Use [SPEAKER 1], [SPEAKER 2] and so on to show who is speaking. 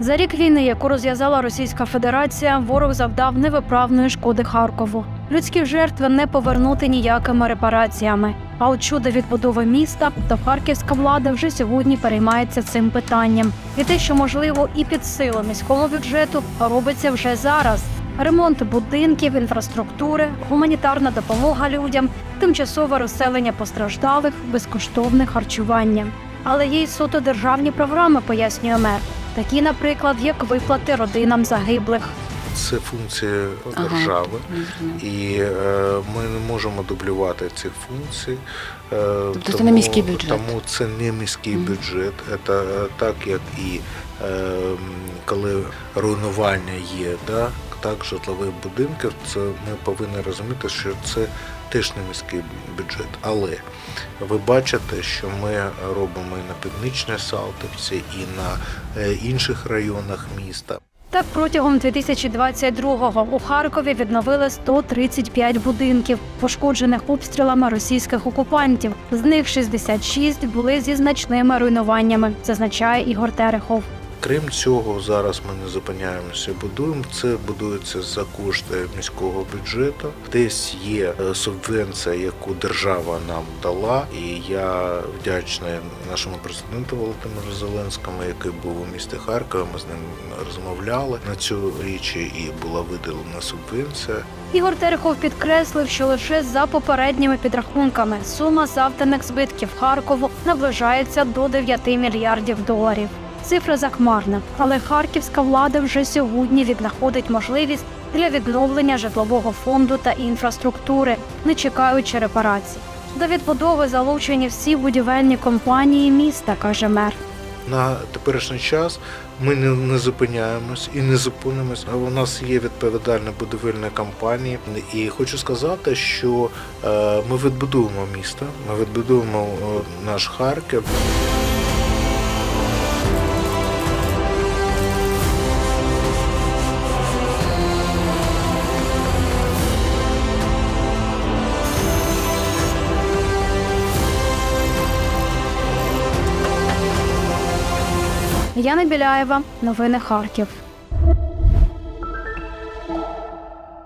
[SPEAKER 1] За рік війни, яку розв'язала Російська Федерація, ворог завдав невиправної шкоди Харкову. Людські жертви не повернути ніякими репараціями. А от щодо відбудови міста, то харківська влада вже сьогодні переймається цим питанням. І те, що можливо і під силу міського бюджету, робиться вже зараз. Ремонт будинків, інфраструктури, гуманітарна допомога людям, тимчасове розселення постраждалих, безкоштовне харчування. Але є й суто державні програми, пояснює мер. Такі, наприклад, як виплати родинам загиблих.
[SPEAKER 2] Це функція держави,
[SPEAKER 3] зрозуміло.
[SPEAKER 2] і е, ми не можемо дублювати цих функцій. Е,
[SPEAKER 3] Тобто це не міський бюджет?
[SPEAKER 2] Тому це не міський
[SPEAKER 3] Мгм.
[SPEAKER 2] бюджет. Це е, так як і е, коли руйнування є, да, так, житлових будинків, це ми повинні розуміти, що це теж не міський бюджет. Але ви бачите, що ми робимо і на північній Салтівці, і на е, інших районах міста.
[SPEAKER 1] Так, протягом 2022-го у Харкові відновили 135 будинків, пошкоджених обстрілами російських окупантів. З них 66 були зі значними руйнуваннями, зазначає Ігор Терехов.
[SPEAKER 2] Крім цього, зараз ми не зупиняємося, будуємо. Це будується за кошти міського бюджету. Десь є е, субвенція, яку держава нам дала, і я вдячний нашому президенту Володимиру Зеленському, який був у місті Харкові. Ми з ним розмовляли на цю річ і була виділена субвенція.
[SPEAKER 1] Ігор Терехов підкреслив, що лише за попередніми підрахунками сума завданих збитків Харкову наближається до 9 мільярдів доларів. Цифра захмарна, але харківська влада вже сьогодні віднаходить можливість для відновлення житлового фонду та інфраструктури, не чекаючи репарацій. До відбудови залучені всі будівельні компанії міста, каже мер.
[SPEAKER 2] На теперішній час ми не, не зупиняємось і не зупинимось. У нас є відповідальні будівельні компанії, і хочу сказати, що е, ми відбудуємо місто, ми відбудуємо е, наш Харків.
[SPEAKER 1] Яна Біляєва, новини Харків.